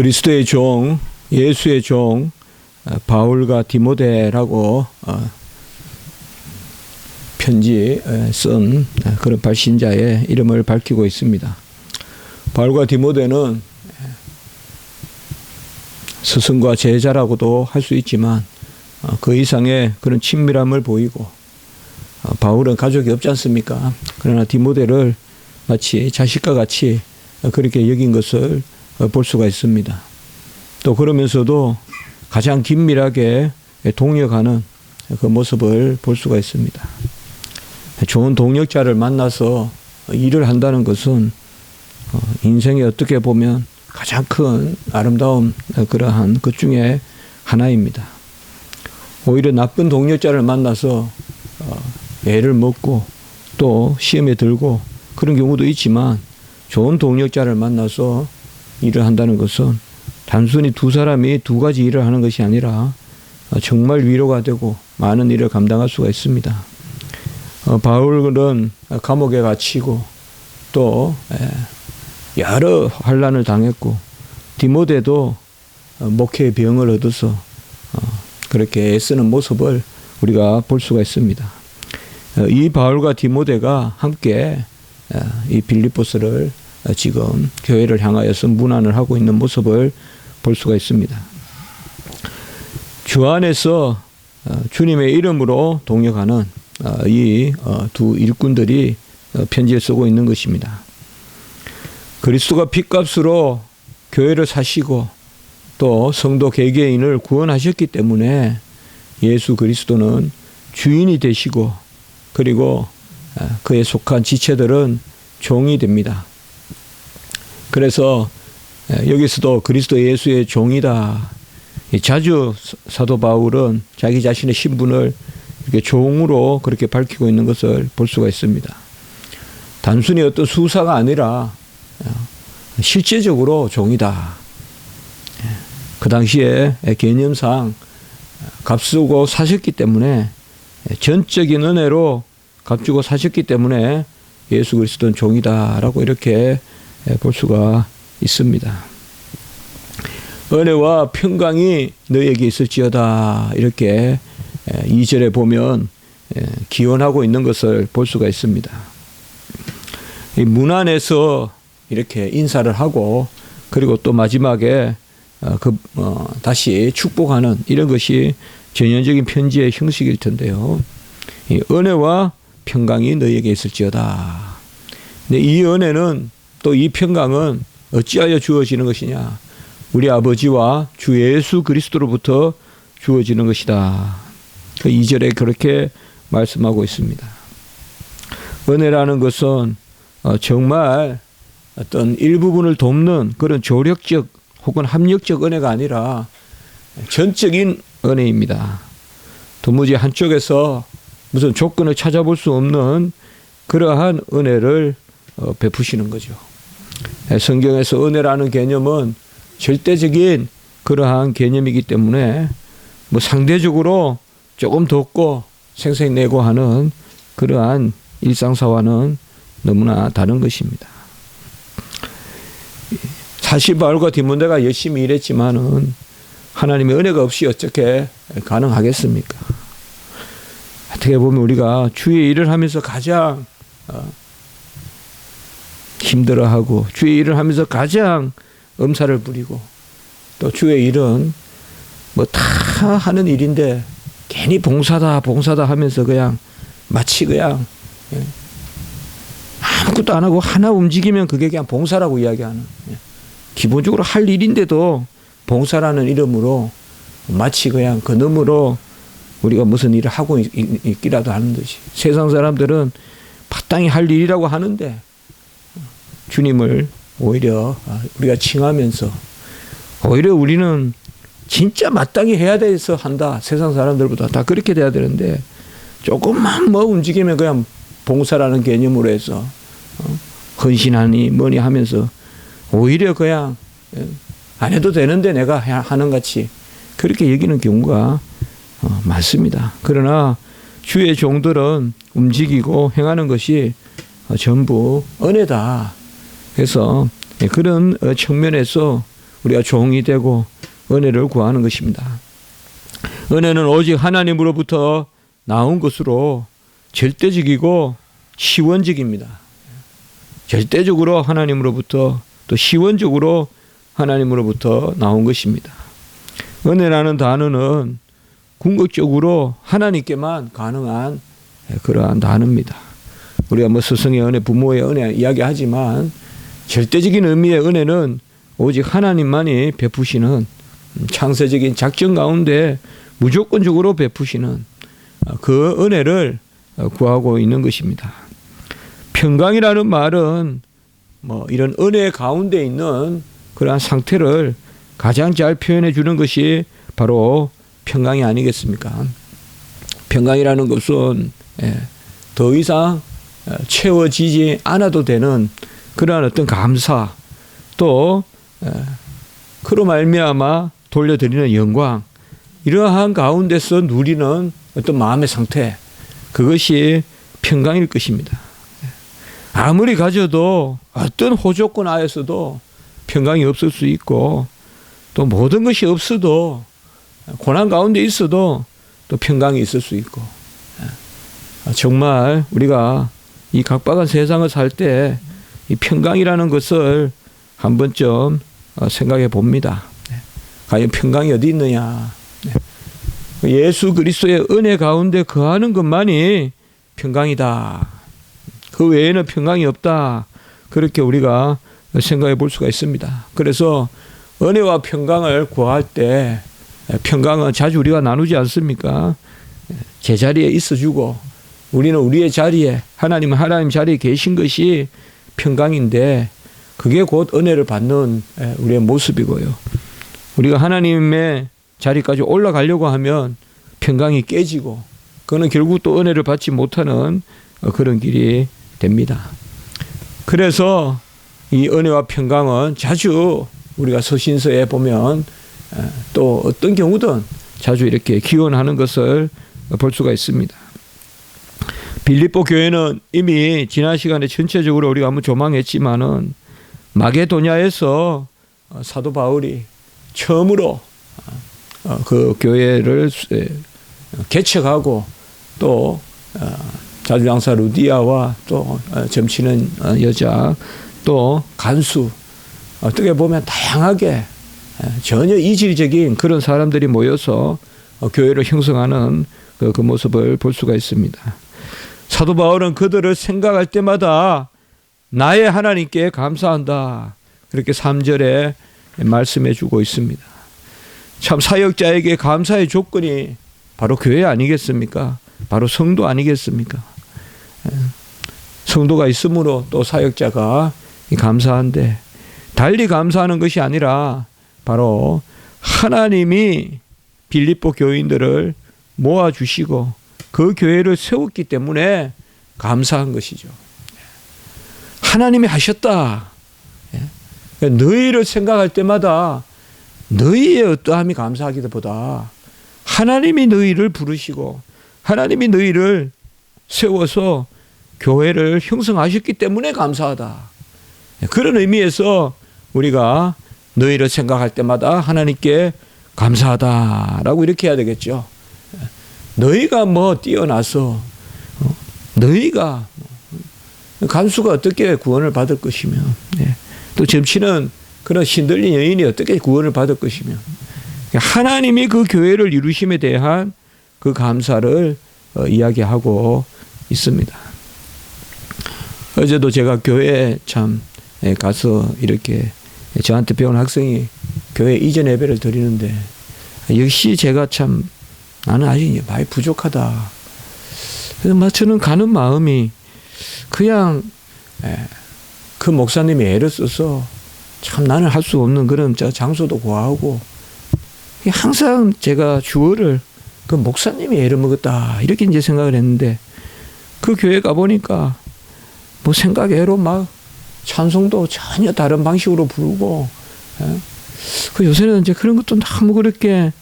그리스도의 종, 예수의 종 어, 바울과 디모데라고 어, 편지 쓴 그런 발신자의 이름을 밝히고 있습니다. 바울과 디모데는 스승과 제자라고도 할 수 있지만 어, 그 이상의 그런 친밀함을 보이고 바울은 가족이 없지 않습니까? 그러나 디모데를 마치 자식과 같이 그렇게 여긴 것을 볼 수가 있습니다. 또 그러면서도 가장 긴밀하게 동역하는 그 모습을 볼 수가 있습니다. 좋은 동역자를 만나서 일을 한다는 것은 어, 인생에 어떻게 보면 가장 큰 아름다움 그러한 것 중에 하나입니다. 오히려 나쁜 동역자를 만나서 어, 애를 먹고 또 시험에 들고 그런 경우도 있지만 좋은 동역자를 만나서 일을 한다는 것은 단순히 두 사람이 두 가지 일을 하는 것이 아니라 정말 위로가 되고 많은 일을 감당할 수가 있습니다. 어, 바울은 감옥에 갇히고 또 여러 환란을 당했고 디모데도 목회의 병을 얻어서 어, 그렇게 애쓰는 모습을 우리가 볼 수가 있습니다. 어, 이 바울과 디모데가 함께 이 빌립보스를 지금 교회를 향하여서 문안을 하고 있는 모습을 볼 수가 있습니다. 주 안에서 어, 주님의 이름으로 동역하는 어, 이두 어, 일꾼들이 편지를 쓰고 있는 것입니다. 그리스도가 핏값으로 교회를 사시고 또 성도 개개인을 구원하셨기 때문에 예수 그리스도는 주인이 되시고 그리고 그에 속한 지체들은 종이 됩니다. 그래서 여기서도 그리스도 예수의 종이다. 자주 사도 바울은 자기 자신의 신분을 이렇게 종으로 그렇게 밝히고 있는 것을 볼 수가 있습니다. 단순히 어떤 수사가 아니라 실제적으로 종이다. 그 당시에 개념상 값쓰고 사셨기 때문에 전적인 은혜로 값주고 사셨기 때문에 예수 그리스도는 종이다라고 이렇게 볼 수가 있습니다. 은혜와 평강이 너에게 있을지어다 이렇게 2절에 보면 기원하고 있는 것을 볼 수가 있습니다. 문 안에서 이렇게 인사를 하고 그리고 또 마지막에 어, 그 어, 다시 축복하는 이런 것이 전형적인 편지의 형식일 텐데요. 이 은혜와 평강이 너에게 있을지어다. 이 은혜는 또 이 평강은 어찌하여 주어지는 것이냐? 우리 아버지와 주 예수 그리스도로부터 주어지는 것이다. 그 2절에 그렇게 말씀하고 있습니다. 은혜라는 것은 어, 정말 어떤 일부분을 돕는 그런 조력적 혹은 합력적 은혜가 아니라 전적인 은혜입니다. 도무지 한쪽에서 무슨 조건을 찾아볼 수 없는 그러한 은혜를 어, 베푸시는 거죠. 성경에서 은혜라는 개념은 절대적인 그러한 개념이기 때문에 뭐 상대적으로 조금 덥고 생색내고 하는 그러한 일상사와는 너무나 다른 것입니다. 사실 바울과 디몬데가 열심히 일했지만은 하나님의 은혜가 없이 어떻게 가능하겠습니까? 어떻게 보면 우리가 주의 일을 하면서 가장 어, 힘들어하고 주의 일을 하면서 가장 엄살을 부리고 또 주의 일은 뭐 다 하는 일인데 괜히 봉사다 봉사다 하면서 그냥 마치 그냥 예. 아무것도 안 하고 하나 움직이면 그게 그냥 봉사라고 이야기하는 예. 기본적으로 할 일인데도 봉사라는 이름으로 마치 그냥 그 놈으로 우리가 무슨 일을 하고 있, 기라도 하는 듯이 세상 사람들은 마땅히 할 일이라고 하는데 주님을 오히려 아, 우리가 칭하면서 오히려 우리는 진짜 마땅히 해야 돼서 한다. 세상 사람들보다 다 그렇게 돼야 되는데 조금만 뭐 움직이면 그냥 봉사라는 개념으로 해서 어? 헌신하니 뭐니 하면서 오히려 그냥 예, 안 해도 되는데 내가 하는 같이 그렇게 여기는 경우가 어, 많습니다. 그러나 주의 종들은 움직이고 행하는 것이 어, 전부 은혜다. 그래서 그런 어, 측면에서 우리가 종이 되고 은혜를 구하는 것입니다. 은혜는 오직 하나님으로부터 나온 것으로 절대적이고 시원적입니다. 절대적으로 하나님으로부터 또 시원적으로 하나님으로부터 나온 것입니다. 은혜라는 단어는 궁극적으로 하나님께만 가능한 그러한 단어입니다. 우리가 뭐 스승의 은혜, 부모의 은혜 이야기하지만 절대적인 의미의 은혜는 오직 하나님만이 베푸시는 창세적인 작전 가운데 무조건적으로 베푸시는 그 은혜를 구하고 있는 것입니다. 평강이라는 말은 뭐 이런 은혜 가운데 있는 그러한 상태를 가장 잘 표현해 주는 것이 바로 평강이 아니겠습니까? 평강이라는 것은 예, 더 이상 어, 채워지지 않아도 되는 그러한 어떤 감사 또 예, 그로 말미암아 돌려드리는 영광 이러한 가운데서 누리는 어떤 마음의 상태 그것이 평강일 것입니다. 아무리 가져도 어떤 호조건 하에서도 평강이 없을 수 있고 또 모든 것이 없어도 고난 가운데 있어도 또 평강이 있을 수 있고 아, 정말 우리가 이 각박한 세상을 살 때 이 평강이라는 것을 한 번쯤 어, 생각해 봅니다. 네. 과연 평강이 어디 있느냐? 네. 예수 그리스도의 은혜 가운데 거하는 것만이 평강이다. 그 외에는 평강이 없다. 그렇게 우리가 생각해 볼 수가 있습니다. 그래서 은혜와 평강을 구할 때 평강은 자주 우리가 나누지 않습니까? 제자리에 있어주고 우리는 우리의 자리에 하나님은 하나님 자리에 계신 것이 평강인데 그게 곧 은혜를 받는 우리의 모습이고요. 우리가 하나님의 자리까지 올라가려고 하면 평강이 깨지고 그는 결국 또 은혜를 받지 못하는 그런 길이 됩니다. 그래서 이 은혜와 평강은 자주 우리가 서신서에 보면 또 어떤 경우든 자주 이렇게 기원하는 것을 볼 수가 있습니다. 빌립보 교회는 이미 지난 시간에 전체적으로 우리가 한번 조망했지만은 마게도냐에서 사도 바울이 처음으로 그 교회를 개척하고 또 자주장사 루디아와 또 점치는 여자 또 간수 어떻게 보면 다양하게 전혀 이질적인 그런 사람들이 모여서 교회를 형성하는 그, 그 모습을 볼 수가 있습니다. 사도 바울은 그들을 생각할 때마다 나의 하나님께 감사한다. 그렇게 3절에 말씀해 주고 있습니다. 참 사역자에게 감사의 조건이 바로 교회 아니겠습니까? 바로 성도 아니겠습니까? 성도가 있으므로 또 사역자가 감사한데 달리 감사하는 것이 아니라 바로 하나님이 빌립보 교인들을 모아 주시고 그 교회를 세웠기 때문에 감사한 것이죠. 하나님이 하셨다. 예. 너희를 생각할 때마다 너희의 어떠함이 감사하기보다 하나님이 너희를 부르시고 하나님이 너희를 세워서 교회를 형성하셨기 때문에 감사하다. 예. 그런 의미에서 우리가 너희를 생각할 때마다 하나님께 감사하다라고 이렇게 해야 되겠죠. 너희가 뭐 뛰어나서 어, 너희가 간수가 어떻게 구원을 받을 것이며 네. 또 점치는 그런 신들린 여인이 어떻게 구원을 받을 것이며 하나님이 그 교회를 이루심에 대한 그 감사를 어, 이야기하고 있습니다. 어제도 제가 교회 참 가서 이렇게 저한테 배운 학생이 교회 이전 예배를 드리는데 역시 제가 참 나는 아직 많이 부족하다. 그래서 막 저는 가는 마음이 그냥 그 목사님이 애를 써서 참 나는 할 수 없는 그런 장소도 구하고 항상 제가 주어를 그 목사님이 애를 먹었다 이렇게 이제 생각을 했는데 그 교회 가 보니까 뭐 생각외로 막 찬송도 전혀 다른 방식으로 부르고 예? 그 요새는 이제 그런 것도 너무 그렇게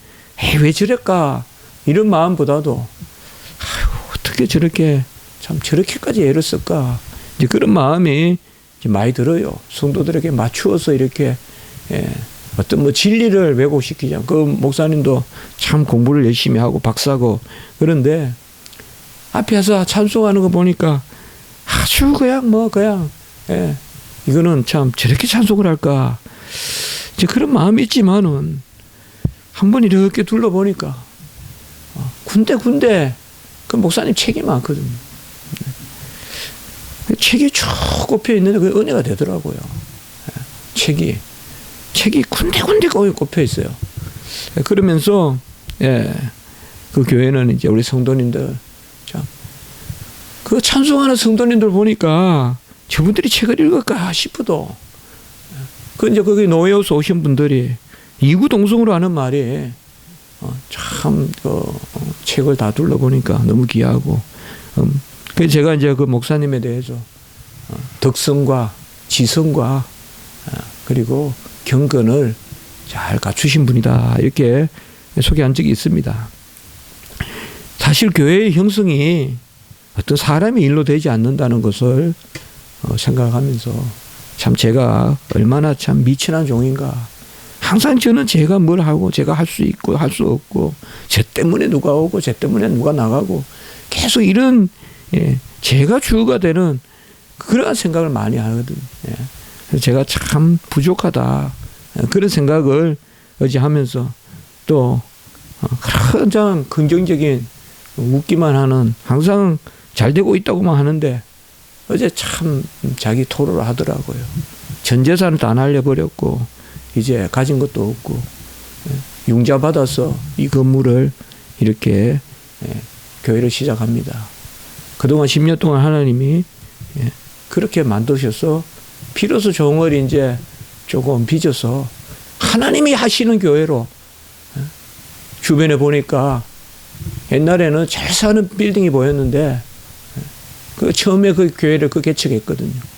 에이, 왜 저럴까 이런 마음보다도 아유, 어떻게 저렇게 참 저렇게까지 애를 쓸까? 이제 그런 마음이 이제 많이 들어요. 성도들에게 맞추어서 이렇게 예, 어떤 뭐 진리를 왜곡시키지 않고 그 목사님도 참 공부를 열심히 하고 박사고 그런데 앞에서 찬송하는 거 보니까 아주 그냥 뭐 그냥 예, 이거는 참 저렇게 찬송을 할까? 이제 그런 마음이 있지만은 한번 이렇게 둘러보니까 어, 군데 군데 그 목사님 책이 많거든요. 네. 책이 쭉 꼽혀 있는데 그 은혜가 되더라고요. 예, 책이 책이 군데 군데 거기 꼽혀 있어요. 예, 그러면서 예, 그 교회는 이제 우리 성도님들 참 그 찬송하는 성도님들 보니까 저분들이 책을 읽을까 싶어도 그 이제 거기 노예호서 오신 분들이 이구동성으로 하는 말이 어, 참 그, 어, 책을 다 둘러보니까 너무 귀하고 음, 그래서 제가 이제 그 목사님에 대해서 어, 덕성과 지성과 어, 그리고 경건을 잘 갖추신 분이다 이렇게 소개한 적이 있습니다. 사실 교회의 형성이 어떤 사람의 일로 되지 않는다는 것을 어, 생각하면서 참 제가 얼마나 참 미천한 종인가. 항상 저는 제가 뭘 하고 제가 할 수 있고 할 수 없고 제 때문에 누가 오고 제 때문에 누가 나가고 계속 이런 예, 제가 주가 되는 그러한 생각을 많이 하거든요. 예. 제가 참 부족하다 예, 그런 생각을 어제 하면서 또 어, 그런 참 긍정적인 웃기만 하는 항상 잘 되고 있다고만 하는데 어제 참 자기 토로를 하더라고요. 전 재산을 다 날려버렸고 이제 가진 것도 없고 예, 융자 받아서 이 건물을 이렇게 예, 교회를 시작합니다. 그동안 10년 동안 하나님이 예, 그렇게 만드셔서 비로소 종을 이제 조금 빚어서 하나님이 하시는 교회로 예, 주변에 보니까 옛날에는 잘 사는 빌딩이 보였는데 그 처음에 그 교회를 그 개척했거든요.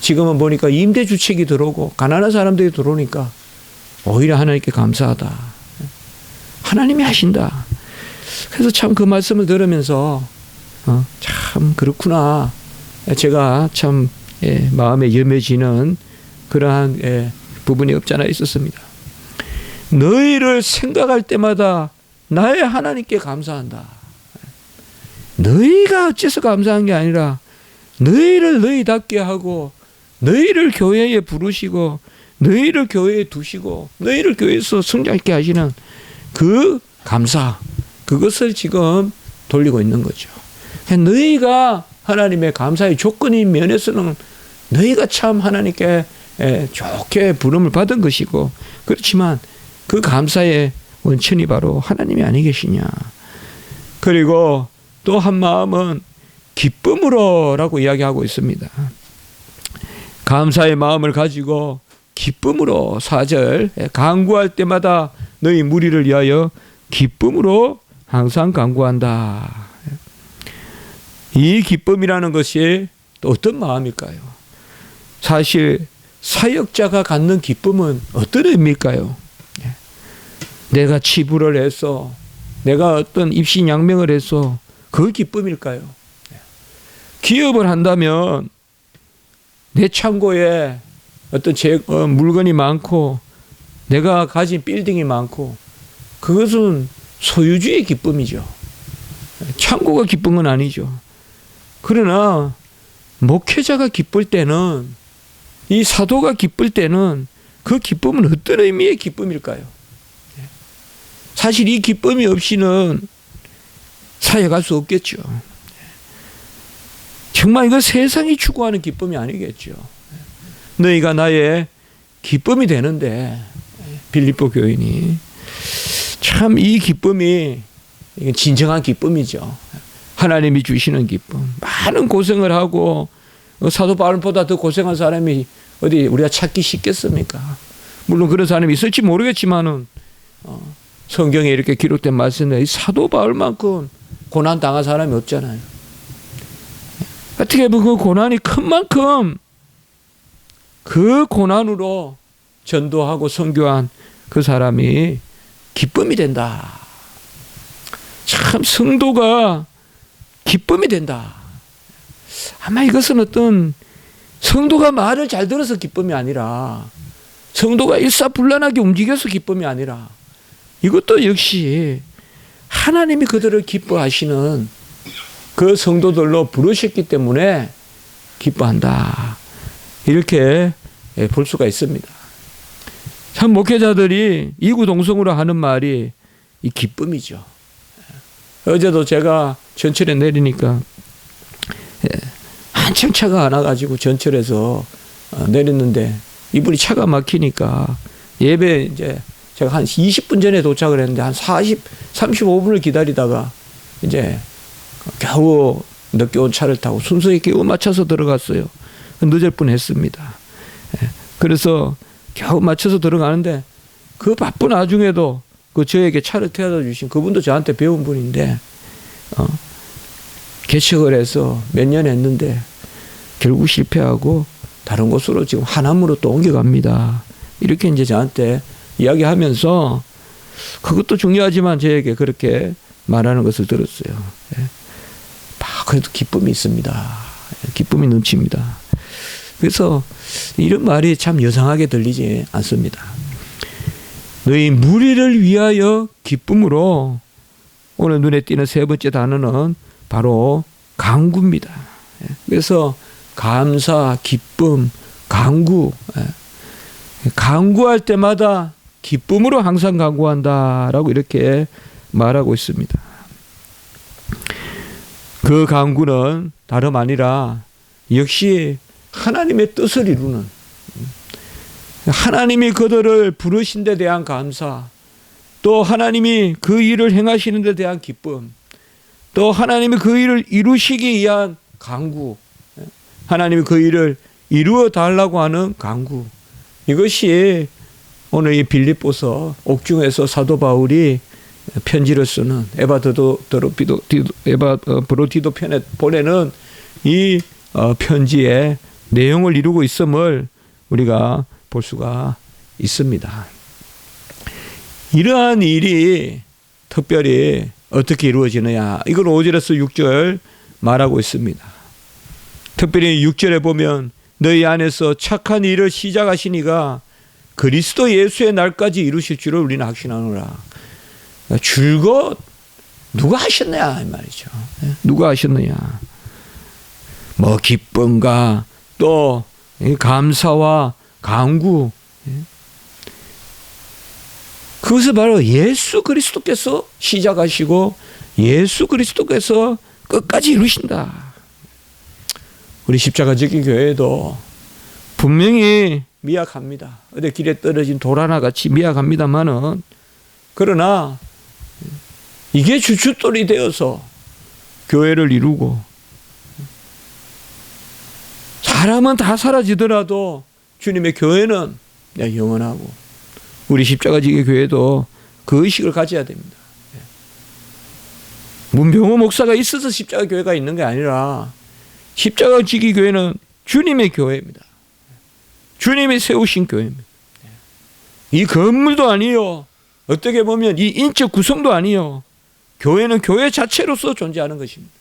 지금은 보니까 임대 주택이 들어오고 가난한 사람들이 들어오니까 오히려 하나님께 감사하다. 하나님이 하신다. 그래서 참 그 말씀을 들으면서 어, 참 그렇구나. 제가 참 예, 마음에 염해지는 그러한 예, 부분이 없잖아 있었습니다. 너희를 생각할 때마다 나의 하나님께 감사한다. 너희가 어째서 감사한 게 아니라 너희를 너희답게 하고 너희를 교회에 부르시고 너희를 교회에 두시고 너희를 교회에서 성장하게 하시는 그 감사 그것을 지금 돌리고 있는 거죠. 너희가 하나님의 감사의 조건인 면에서는 너희가 참 하나님께 예, 좋게 부름을 받은 것이고 그렇지만 그 감사의 원천이 바로 하나님이 아니 계시냐. 그리고 또 한 마음은 기쁨으로라고 이야기하고 있습니다. 감사의 마음을 가지고 기쁨으로 사절 강구할 때마다 너희 무리를 위하여 기쁨으로 항상 강구한다. 이 기쁨이라는 것이 또 어떤 마음일까요? 사실 사역자가 갖는 기쁨은 어떤 의미일까요? 내가 치부를 해서 내가 어떤 입신양명을 해서 그 기쁨일까요? 기업을 한다면 내 창고에 어떤 제, 어, 물건이 많고 내가 가진 빌딩이 많고 그것은 소유주의 기쁨이죠. 창고가 기쁜 건 아니죠. 그러나 목회자가 기쁠 때는 이 사도가 기쁠 때는 그 기쁨은 어떤 의미의 기쁨일까요? 사실 이 기쁨이 없이는 사역할 수 없겠죠. 정말 이거 세상이 추구하는 기쁨이 아니겠죠. 너희가 나의 기쁨이 되는데 빌립보 교인이 참 이 기쁨이 진정한 기쁨이죠. 하나님이 주시는 기쁨. 많은 고생을 하고 사도 바울보다 더 고생한 사람이 어디 우리가 찾기 쉽겠습니까? 물론 그런 사람이 있을지 모르겠지만은 어, 성경에 이렇게 기록된 말씀에 사도 바울만큼 고난 당한 사람이 없잖아요. 어떻게 보면 그 고난이 큰 만큼 그 고난으로 전도하고 선교한 그 사람이 기쁨이 된다. 참 성도가 기쁨이 된다. 아마 이것은 어떤 성도가 말을 잘 들어서 기쁨이 아니라 성도가 일사불란하게 움직여서 기쁨이 아니라 이것도 역시 하나님이 그들을 기뻐하시는 그 성도들로 부르셨기 때문에 기뻐한다. 이렇게 예, 볼 수가 있습니다. 참 목회자들이 이구동성으로 하는 말이 이 기쁨이죠. 어제도 제가 전철에 내리니까 예, 한참 차가 안 와가지고 전철에서 어, 내렸는데 이분이 차가 막히니까 예배 이제 제가 한 20분 전에 도착을 했는데 한 40, 35분을 기다리다가 이제 겨우 늦게 온 차를 타고 순서에 끼워 맞춰서 들어갔어요. 늦을 뻔했습니다. 예, 그래서 겨우 맞춰서 들어가는데 그 바쁜 와중에도 그 저에게 차를 태워다 주신 그분도 저한테 배운 분인데 어, 개척을 해서 몇 년 했는데 결국 실패하고 다른 곳으로 지금 하남으로 또 옮겨갑니다. 이렇게 이제 저한테 이야기하면서 그것도 중요하지만 저에게 그렇게 말하는 것을 들었어요. 그래도 기쁨이 있습니다. 예, 기쁨이 넘칩니다. 그래서 이런 말이 참 여상하게 들리지 않습니다. 너희 무리를 위하여 기쁨으로 오늘 눈에 띄는 세 번째 단어는 바로 강구입니다. 예, 그래서 감사, 기쁨, 강구. 예, 강구할 때마다 기쁨으로 항상 강구한다라고 이렇게 말하고 있습니다. 그 강구는 다름 아니라 역시 하나님의 뜻을 이루는 하나님이 그들을 부르신 데 대한 감사 또 하나님이 그 일을 행하시는 데 대한 기쁨 또 하나님이 그 일을 이루시기 위한 강구 하나님이 그 일을 이루어 달라고 하는 강구. 이것이 오늘 이 빌립보서 옥중에서 사도 바울이 편지를 쓰는 에바드도 드로피도 에바 어, 브로티도 편에 보내는 이 어, 편지의 내용을 이루고 있음을 우리가 볼 수가 있습니다. 이러한 일이 특별히 어떻게 이루어지느냐 이걸 5절에서 6절 말하고 있습니다. 특별히 6절에 보면 너희 안에서 착한 일을 시작하시니가 그리스도 예수의 날까지 이루실 줄을 우리는 확신하노라. 줄곧 누가 하셨느냐 이 말이죠. 예? 누가 하셨느냐. 뭐 기쁨과 또 감사와 강구 예? 그것을 바로 예수 그리스도께서 시작하시고 예수 그리스도께서 끝까지 이루신다. 우리 십자가적인 교회도 분명히 미약합니다. 어디 길에 떨어진 돌 하나 같이 미약합니다만은 그러나 이게 주춧돌이 되어서 교회를 이루고 사람은 다 사라지더라도 주님의 교회는 영원하고 우리 십자가지기 교회도 그 의식을 가져야 됩니다. 문병호 목사가 있어서 십자가 교회가 있는 게 아니라 십자가 지기 교회는 주님의 교회입니다. 주님이 세우신 교회입니다. 이 건물도 아니요. 어떻게 보면 이 인적 구성도 아니요. 교회는 교회 자체로서 존재하는 것입니다.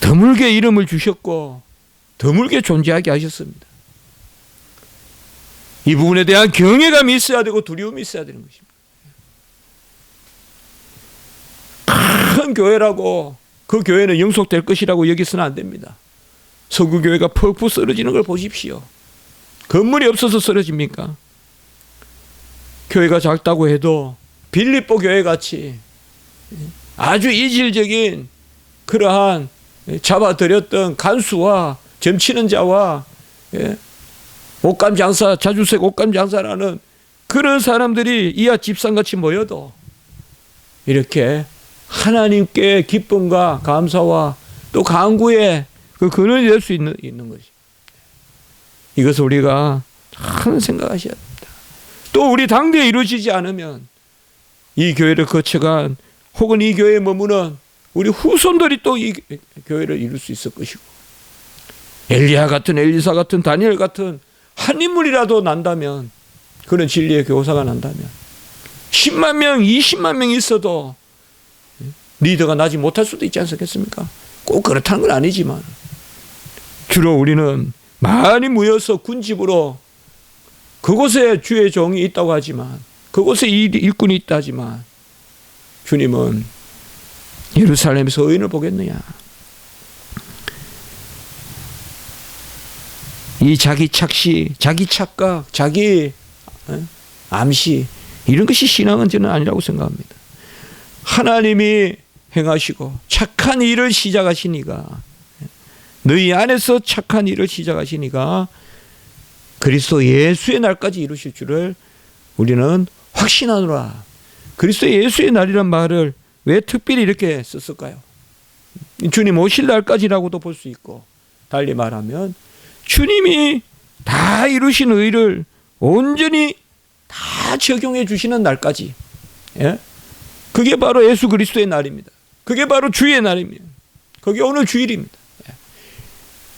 드물게 이름을 주셨고 드물게 존재하게 하셨습니다. 이 부분에 대한 경외감이 있어야 되고 두려움이 있어야 되는 것입니다. 큰 교회라고 그 교회는 영속될 것이라고 여기서는 안 됩니다. 서구 교회가 퍽퍽 쓰러지는 걸 보십시오. 건물이 없어서 쓰러집니까? 교회가 작다고 해도 빌립보 교회 같이 아주 이질적인 그러한 잡아들였던 간수와 점치는 자와 예, 옷감 장사 자주색 옷감 장사라는 그런 사람들이 이하 집상같이 모여도 이렇게 하나님께 기쁨과 감사와 또 강구의 그 근원이 될 수 있는, 있는 것이. 이것을 우리가 참 생각하셔야 됩니다. 또 우리 당대에 이루어지지 않으면 이 교회를 거쳐간 혹은 이 교회에 머무는 우리 후손들이 또 이 교회를 이룰 수 있을 것이고 엘리야 같은 엘리사 같은 다니엘 같은 한 인물이라도 난다면 그런 진리의 교사가 난다면 10만 명, 20만 명 있어도 리더가 나지 못할 수도 있지 않겠습니까? 꼭 그렇다는 건 아니지만 주로 우리는 많이 모여서 군집으로 그곳에 주의 종이 있다고 하지만 그곳에 일- 일꾼이 있다 하지만 주님은 예루살렘에서 의인을 보겠느냐 이 자기 착시, 자기 착각, 자기 어? 암시 이런 것이 신앙은 저는 아니라고 생각합니다. 하나님이 행하시고 착한 일을 시작하시니까 너희 안에서 착한 일을 시작하시니까 그리스도 예수의 날까지 이루실 줄을 우리는 확신하노라. 그리스도 예수의 날이란 말을 왜 특별히 이렇게 썼을까요? 주님 오실 날까지라고도 볼 수 있고 달리 말하면 주님이 다 이루신 의를 온전히 다 적용해 주시는 날까지. 예? 그게 바로 예수 그리스도의 날입니다. 그게 바로 주의 날입니다. 그게 오늘 주일입니다. 예.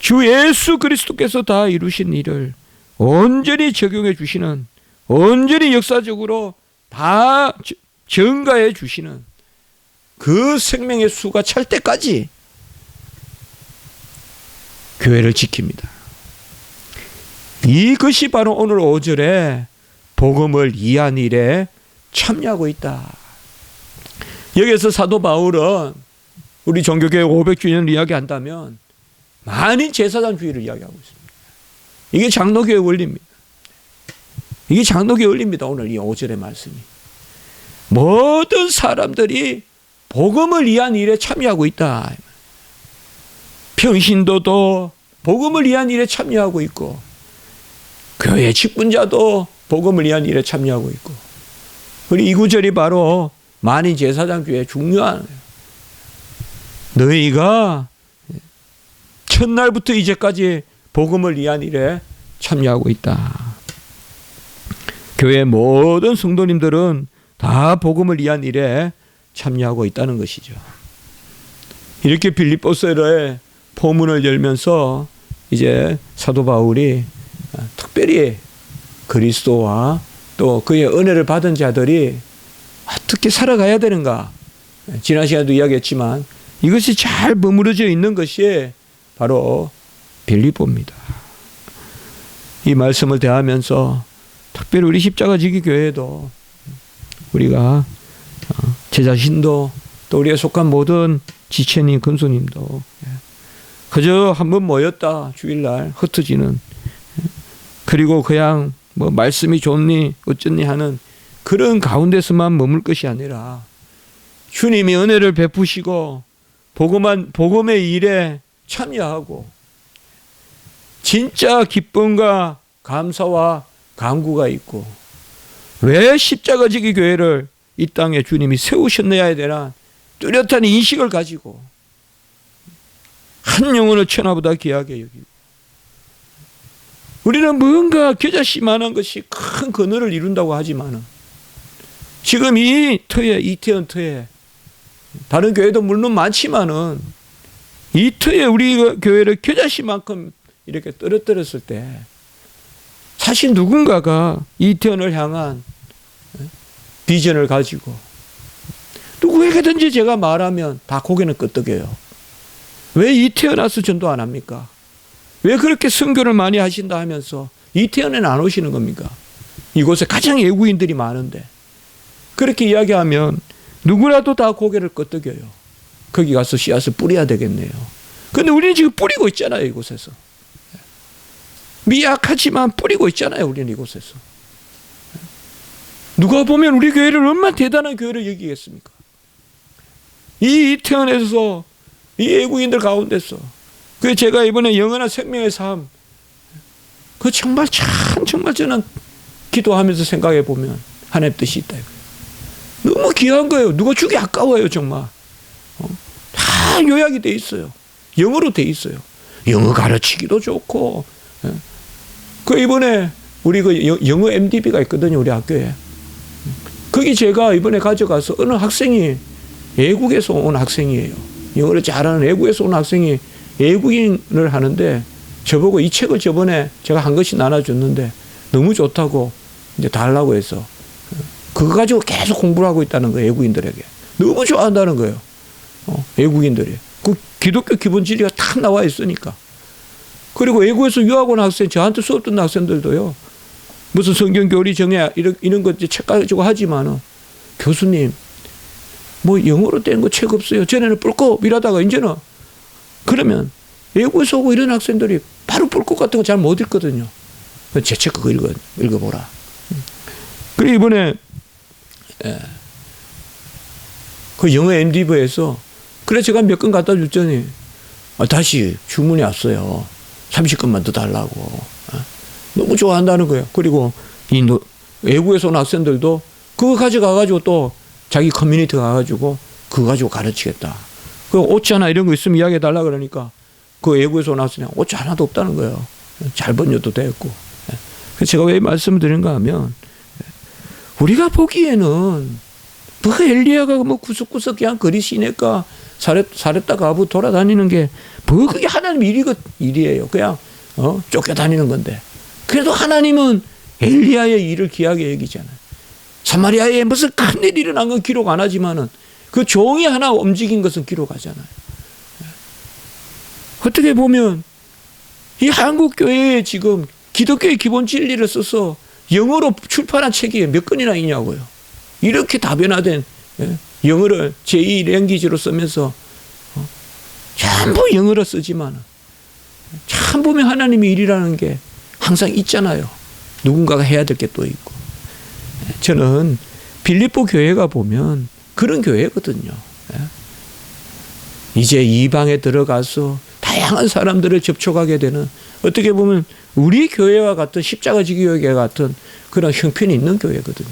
주 예수 그리스도께서 다 이루신 일을 온전히 적용해 주시는 온전히 역사적으로 다 저- 전가해 주시는 그 생명의 수가 찰 때까지 교회를 지킵니다. 이것이 바로 오늘 5절에 복음을 이한 일에 참여하고 있다. 여기서 사도 바울은 우리 종교교회 500주년을 이야기한다면 많은 제사장주의를 이야기하고 있습니다. 이게 장로교회 원리입니다. 이게 장로교회 원리입니다. 오늘 이 5절의 말씀이. 모든 사람들이 복음을 위한 일에 참여하고 있다. 평신도도 복음을 위한 일에 참여하고 있고 교회 직분자도 복음을 위한 일에 참여하고 있고 우리 이 구절이 바로 만인 제사장주의 중요한 너희가 첫날부터 이제까지 복음을 위한 일에 참여하고 있다. 교회 모든 성도님들은 다 복음을 위한 일에 참여하고 있다는 것이죠. 이렇게 빌립보서의 포문을 열면서 이제 사도 바울이 특별히 그리스도와 또 그의 은혜를 받은 자들이 어떻게 살아가야 되는가. 지난 시간에도 이야기했지만 이것이 잘 버무려져 있는 것이 바로 빌립보입니다. 이 말씀을 대하면서 특별히 우리 십자가 지기 교회도 우리가 제 자신도 또 우리가 속한 모든 지체님 근소님도 그저 한 번 모였다 주일날 흩어지는 그리고 그냥 뭐 말씀이 좋니 어쩌니 하는 그런 가운데서만 머물 것이 아니라 주님이 은혜를 베푸시고 복음한 복음의 일에 참여하고 진짜 기쁨과 감사와 강구가 있고 왜 십자가 지기 교회를 이 땅에 주님이 세우셨느냐에 대한 뚜렷한 인식을 가지고 한 영혼을 천하보다 귀하게 여기고 우리는 뭔가 겨자씨만한 것이 큰 그늘을 이룬다고 하지만은 지금 이 터에 이태원 터에 다른 교회도 물론 많지만은 이 터에 우리 교회를 겨자씨만큼 이렇게 떨어뜨렸을 때 사실 누군가가 이태원을 향한 비전을 가지고 누구에게든지 제가 말하면 다 고개는 끄덕여요. 왜 이태원에서 전도 안 합니까? 왜 그렇게 선교를 많이 하신다 하면서 이태원에는 안 오시는 겁니까? 이곳에 가장 외국인들이 많은데 그렇게 이야기하면 누구라도 다 고개를 끄덕여요. 거기 가서 씨앗을 뿌려야 되겠네요. 근데 우리는 지금 뿌리고 있잖아요, 이곳에서. 미약하지만 뿌리고 있잖아요, 우리는 이곳에서. 누가 보면 우리 교회를 얼마나 대단한 교회를 여기겠습니까? 이 이태원에서 이 외국인들 가운데서 그 제가 이번에 영원한 생명의 삶, 그 정말 참 정말 저는 기도하면서 생각해 보면 하나님 뜻이 있다. 너무 귀한 거예요. 누가 주기 아까워요, 정말. 어? 다 요약이 돼 있어요. 영어로 돼 있어요. 영어 가르치기도 좋고. 예. 그 이번에 우리 그 여- 영어 MDB가 있거든요, 우리 학교에. 거기 제가 이번에 가져가서 어느 학생이 외국에서 온 학생이에요. 영어를 잘하는 외국에서 온 학생이 외국인을 하는데 저보고 이 책을 저번에 제가 한 것씩 나눠줬는데 너무 좋다고 이제 달라고 해서 그거 가지고 계속 공부를 하고 있다는 거예요, 외국인들에게. 너무 좋아한다는 거예요. 어, 외국인들이. 그 기독교 기본 진리가 딱 나와 있으니까. 그리고 외국에서 유학 온 학생, 저한테 수업 듣는 학생들도요. 무슨 성경 교리 정해 이런 이런 것책 가지고 하지만은 교수님 뭐 영어로 된 거 책 없어요. 전에는 뿔kop 이러다가 이제는 그러면 외국에서 오고 이런 학생들이 바로 뿔kop 같은 거 잘 못 읽거든요. 제 책 그거 읽어 읽어보라. 그리고 이번에 예, 그 영어 MD브에서 그래 제가 몇 건 갖다 줬더니 아, 다시 주문이 왔어요. 30건만 더 달라고. 어? 너무 좋아한다는 거예요. 그리고 이 노- 외국에서 온 학생들도 그거 가져가가지고 또 자기 커뮤니티 가가지고 그거 가지고 가르치겠다. 그 오치 하나 이런 거 있으면 이야기해 달라 그러니까 그 외국에서 온 학생이 오치 하나도 없다는 거예요. 잘 번역도 됐고. 예. 그래서 제가 왜 말씀을 드린가 하면 우리가 보기에는 뭐 엘리야가 뭐 구석구석 그냥 그리시니까 사렙 사렙다 가부 돌아다니는 게 뭐 그게 하나님 일이 일이에요. 그냥 어 쫓겨다니는 건데. 그래도 하나님은 엘리야의 일을 귀하게 여기잖아요. 사마리아에 무슨 큰일 일어난 건 기록 안 하지만은 그 종이 하나 움직인 것은 기록하잖아요. 어떻게 보면 이 한국 교회에 지금 기독교의 기본 진리를 써서 영어로 출판한 책이 몇 건이나 있냐고요. 이렇게 다변화된 예, 영어를 제2 랭귀지로 쓰면서 어, 전부 영어로 쓰지만 참 보면 하나님의 일이라는 게 항상 있잖아요. 누군가가 해야 될 게 또 있고. 예, 저는 빌립보 교회가 보면 그런 교회거든요. 예. 이제 이방에 들어가서 다양한 사람들을 접촉하게 되는 어떻게 보면 우리 교회와 같은 십자가 지기 교회 같은 그런 형편이 있는 교회거든요.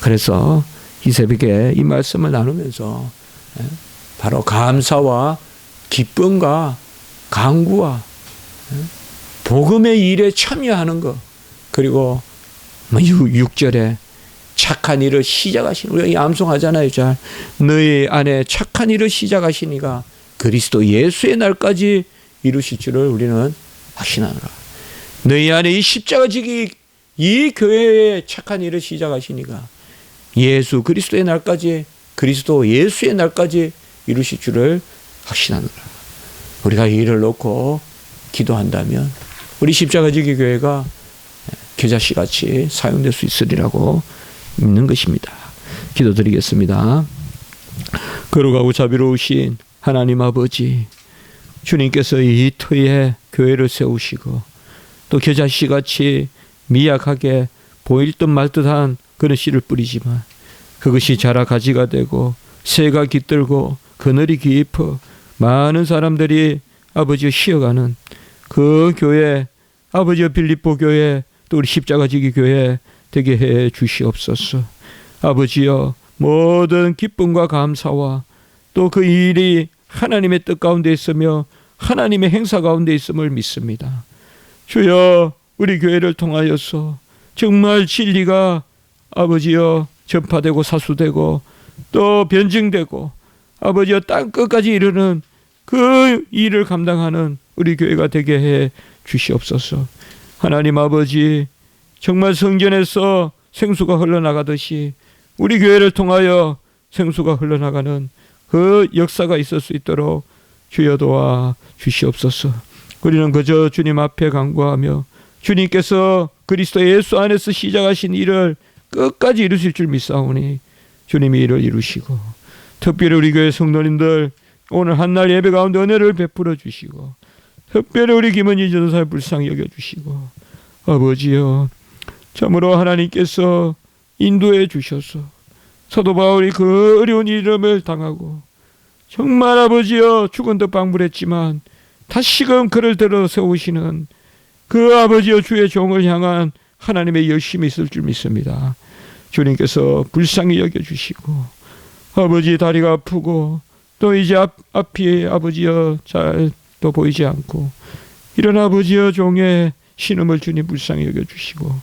그래서 이 새벽에 이 말씀을 나누면서 예, 바로 감사와 기쁨과 강구와 예, 복음의 일에 참여하는 것 그리고 뭐 6절에 착한 일을 시작하신 우리가 암송하잖아요. 잘 너희 안에 착한 일을 시작하시니가 그리스도 예수의 날까지 이루실 줄을 우리는 확신하노라. 너희 안에 이 십자가 지기 이 교회의 착한 일을 시작하시니가 예수 그리스도의 날까지 그리스도 예수의 날까지 이루실 줄을 확신하노라. 우리가 이 일을 놓고 기도한다면 우리 십자가 지기 교회가 겨자씨 같이 사용될 수 있으리라고 믿는 것입니다. 기도드리겠습니다. 거룩하고 자비로우신 하나님 아버지 주님께서 이 터에 교회를 세우시고 또 겨자씨 같이 미약하게 보일 듯 말 듯한 그런 씨를 뿌리지만 그것이 자라 가지가 되고 새가 깃들고 그늘이 깊어 많은 사람들이 아버지 쉬어가는 그 교회 아버지 빌립보 교회 또 우리 십자가지기 교회 되게 해 주시옵소서. 아버지여 모든 기쁨과 감사와 또 그 일이 하나님의 뜻 가운데 있으며 하나님의 행사 가운데 있음을 믿습니다. 주여 우리 교회를 통하여서 정말 진리가 아버지여 전파되고 사수되고 또 변증되고 아버지여 땅 끝까지 이르는 그 일을 감당하는 우리 교회가 되게 해 주시옵소서. 하나님 아버지 정말 성전에서 생수가 흘러나가듯이 우리 교회를 통하여 생수가 흘러나가는 그 역사가 있을 수 있도록 주여 도와 주시옵소서. 우리는 그저 주님 앞에 간구하며 주님께서 그리스도 예수 안에서 시작하신 일을 끝까지 이루실 줄 믿사오니 주님이 이를 이루시고 특별히 우리 교회 성도님들 오늘 한 날 예배 가운데 은혜를 베풀어 주시고 특별히 우리 김은희 전사를 불쌍히 여겨 주시고 아버지여 참으로 하나님께서 인도해 주셔서 사도 바울이 그 어려운 이름을 당하고 정말 아버지여 죽은 듯 방불했지만 다시금 그를 들어 세우시는 그 아버지여 주의 종을 향한 하나님의 열심이 있을 줄 믿습니다. 주님께서 불쌍히 여겨 주시고 아버지 다리가 아프고 또 이제 앞, 앞이 아버지여 잘 또 보이지 않고 이런 아버지여 종의 신음을 주님 불쌍히 여겨 주시고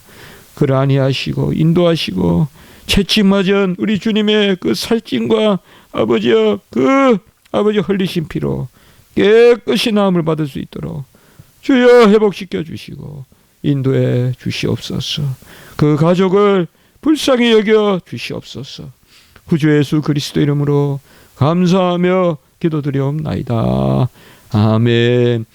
그를 안위하시고 인도하시고 채찍맞은 우리 주님의 그 살찐과 아버지여 그 아버지 흘리신 피로 깨끗이 나음을 받을 수 있도록 주여 회복시켜 주시고 인도해 주시옵소서. 그 가족을 불쌍히 여겨 주시옵소서. 구주 예수 그리스도 이름으로 감사하며 기도드리옵나이다. 아멘.